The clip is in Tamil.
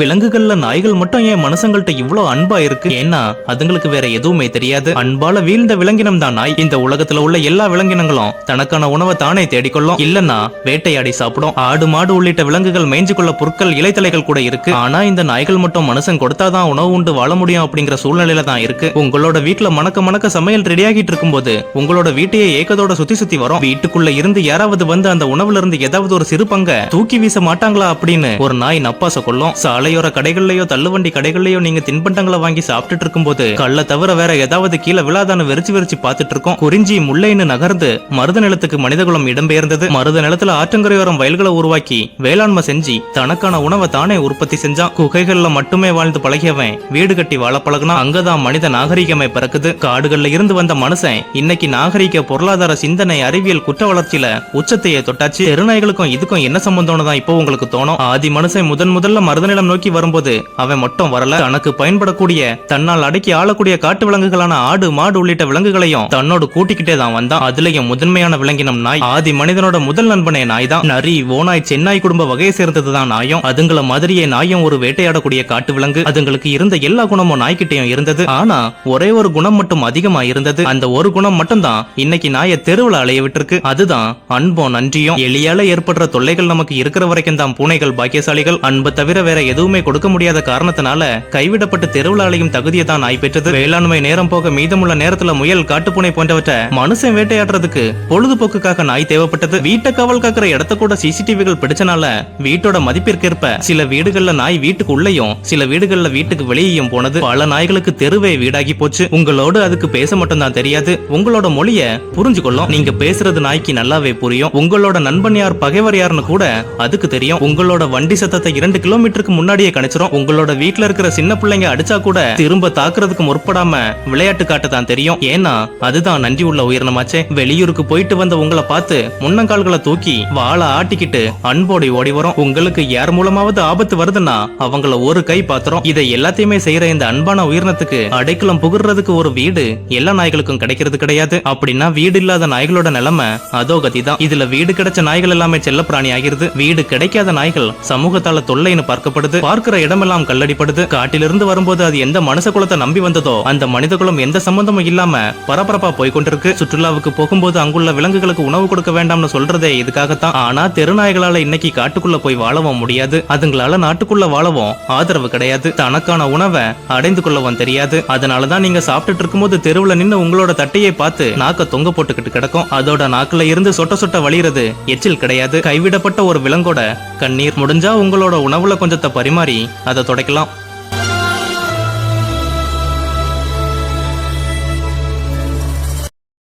விலங்குகள்ல நாய்கள் மட்டும் ஏன் மனுஷங்கள்ட்ட இவ்வளவு அன்பா இருக்கு? ஏன்னா அதுங்களுக்கு வேற எதுவுமே தெரியாது. அன்பால வீழ்ந்த விலங்கினம் தான் நாய். இந்த உலகத்துல உள்ள எல்லா விலங்கினங்களும் தனக்கான உணவை தானே தேடிக்கொள்ளும். இல்லன்னா வேட்டையாடி சாப்பிடும். ஆடு மாடு உள்ளிட்ட விலங்குகள் மேய்ஞ்சு கொள்ள புற்கள் இலைத்தலைகள் கூட இருக்கு. ஆனா இந்த நாய்கள் மட்டும் மனுஷன் கொடுத்தாதான் உணவு உண்டு வாழ முடியும் அப்படிங்கிற சூழ்நிலையில தான் இருக்கு. உங்களோட வீட்டுல மணக்க மணக்க சமையல் ரெடியாகிட்டு இருக்கும்போது உங்களோட வீட்டையே ஏக்கத்தோட சுத்தி சுத்தி வரும். வீட்டுக்குள்ள இருந்து யாராவது வந்து அந்த உணவுல இருந்து ஏதாவது ஒரு சிறு பங்க தூக்கி வீச மாட்டாங்களா அப்படின்னு ஒரு நாய் நப்பாச கொள்ளும் சாலையோர கடைகள்லயோ தள்ளுவண்டி கடைகள்லயோ நீங்க தின்பண்டங்களை வாங்கி சாப்பிட்டுட்டு இருக்கும்போது கல்ல தவிர வேற ஏதாவது கீழே விழாதான வெறிச்சு வெறிச்சு பார்த்துட்டு இருக்கோம் குறிஞ்சி முல்லைன்னு நகர்ந்து மருத நிலத்துக்கு மனிதகுலம் இடம்பெயர்ந்தது. மருத நிலத்துல ஆற்றங்கரையோரம் வயல்களை உருவாக்கி வேளாண்மை செஞ்சு தனக்கான உணவை தானே உற்பத்தி செஞ்சான். குகைகள்ல மட்டுமே வாழ்ந்து பழகியவன் வீடு கட்டி வாழ பழகுனா அங்கதான் மனித நாகரிகமே பிறக்குது. காடுகள்ல இருந்து வந்த மனுஷன் இன்னைக்கு நாகரிக பொருளாதார சிந்தனை அறிவியல் குற்ற வளர்ச்சியில உச்சத்தையே தொட்டாச்சு. தெருநாய்களுக்கும் இதுக்கும் என்ன சம்பந்தம்னு தான் இப்போ உங்களுக்கு தோணும். ஆதி மனுஷன் முதன் முதல்ல மருதநிலம் நோக்கி வரும்போது அவன் மட்டும் வரல. தனக்கு பயன்படக்கூடிய தன்னால் அடக்கி ஆளக்கூடிய காட்டு விலங்குகளான ஆடு மாடு உள்ளிட்ட விலங்குகளையும் தன்னோடு கூட்டிக்கிட்டே தான் வந்தான். அதுலயும் முதன்மையான விலங்கினம் நாய் ஆதி மனிதனோட முதல் நண்பனே நாய் தான். நரி ஓனாய் சென்னாய் குடும்ப வகையை சேர்ந்ததுதான் நாயும். அதுங்கள மாதிரியே நாயும் ஒரு வேட்டையாடக்கூடிய காட்டு விலங்கு. அதுங்களுக்கு இருந்த எல்லா குணமும் நாய்கிட்டையும் இருந்தது. ஆனா ஒரே ஒரு குணம் மட்டும் அதிகமா இருந்தது. அந்த ஒரு குணம் மட்டும்தான் இன்னைக்கு நாயை தெருவுல அலைய விட்டுருக்கு. அதுதான் அன்பும் நன்றியும். எளியால ஏற்படுற தொல்லைகள் நமக்கு இருக்கிற வரைக்கும் தான் பூனைகள் பாக்கியசாலிகள். அன்பு தவிர வேற எதுவும் கொடுக்க முடியாத காரணத்தினால கைவிடப்பட்டு தெருவில் அலையும் தகுதியை தான் நாய் பெற்றது. வேளாண்மை நேரம் போக மீதமுள்ள நேரத்துல முயல் காட்டுப்புனை போன்றவற்றை மனுஷன் வேட்டையாடுறதுக்கு பொழுதுபோக்குக்காக நாய் தேவைப்பட்டது. வீட்டை காவல் காக்கிற இடத்த கூட சிசிடிவிகள் பிடிச்சனால வீட்டோட மதிப்பிற்கேற்ப சில வீடுகள்ல நாய் வீட்டுக்கு உள்ளேயும் சில வீடுகள்ல வீட்டுக்கு வெளியேயும் போனது. பல நாய்களுக்கு தெருவே வீடாகி போச்சு. உங்களோட அதுக்கு பேச மட்டும்தான் தெரியாது. உங்களோட மொழிய புரிஞ்சுக்கொள்ளும். நீங்க பேசுறது நாய்க்கு நல்லாவே புரியும். உங்களோட நண்பன் யார் பகைவர் யாருன்னு கூட அதுக்கு தெரியும். உங்களோட வண்டி சத்தத்தை இரண்டு கிலோமீட்டருக்கு முன்னாடியே கணிச்சிரும். உங்களோட வீட்ல இருக்கிற சின்ன பிள்ளைங்க அடிச்சா கூட திரும்ப தாக்குறதுக்கு முற்படாம விளையாட்டு காட்ட தான் தெரியும். ஏன்னா அதுதான் நன்றி உள்ள உயிரினமாச்சே. வெளியூருக்கு போயிட்டு வந்த உங்களை பார்த்து முன்னங்கால்களை தூக்கி வாழை ஆட்டிக்கிட்டு அன்போடு ஓடி வரும். உங்களுக்கு யார் மூலமாவது ஆபத்து வருதுன்னா அவங்கள ஒரு கை பாத்திரம். இதை எல்லாத்தையுமே செய்யற இந்த அன்பான உயிரினத்துக்கு அடைக்கலம் புகுறதுக்கு ஒரு வீடு எல்லா நாய்களுக்கும் கிடைக்கிறது கிடையாது. அப்படின்னா வீடு இல்லாத நாய்களோட நிலைமை அதோ கதி தான் இதுல வீடு கிடைச்ச நாய்கள் எல்லாமே செல்லப்பிராணி ஆகிறது வீடு கிடைக்காத நாய்கள் சமூகத்தால தொல்லைன்னு பார்க்கப்படுது. பார்க்கிற இடமெல்லாம் கல்லடிப்படுது. காட்டிலிருந்து வரும்போது அது எந்த மனுஷ குலத்தை நம்பி வந்ததோ அந்த மனித குலம் எந்த சம்பந்தமும் இல்லாம பரபரப்பா போய்கொண்டிருக்கு. சுற்றுலாவுக்கு போகும்போது அங்குள்ள விலங்குகளுக்கு உணவு கொடுக்க வேண்டாம்னு சொல்றதே இதுக்காகத்தான். ஆனா தெருநாய்களால இன்னைக்கு காட்டுக்குள்ள போய் வாழவும் முடியாது. அதுங்களால நாட்டுக்குள்ள வாழவும் ஆதரவு கிடையாது. தனக்கான உணவை அடைந்து கொள்ளவும் தெரியாது. அதனாலதான் நீங்க சாப்பிட்டுட்டு இருக்கும்போது தெருவுல நின்னு உங்களோட தட்டையை பார்த்து நாக்க தொங்க போட்டுக்கிட்டு கிடக்கும். அதோட நாக்குல இருந்து சொட்ட சொட்ட வழிகிறது எச்சில் கிடையாது. கைவிடப்பட்ட ஒரு விலங்கோட கண்ணீர். முடிஞ்சா உங்களோட உணவுல கொஞ்சத்தை பரிமாறி மாதிரி அதை துடைக்கலாம்.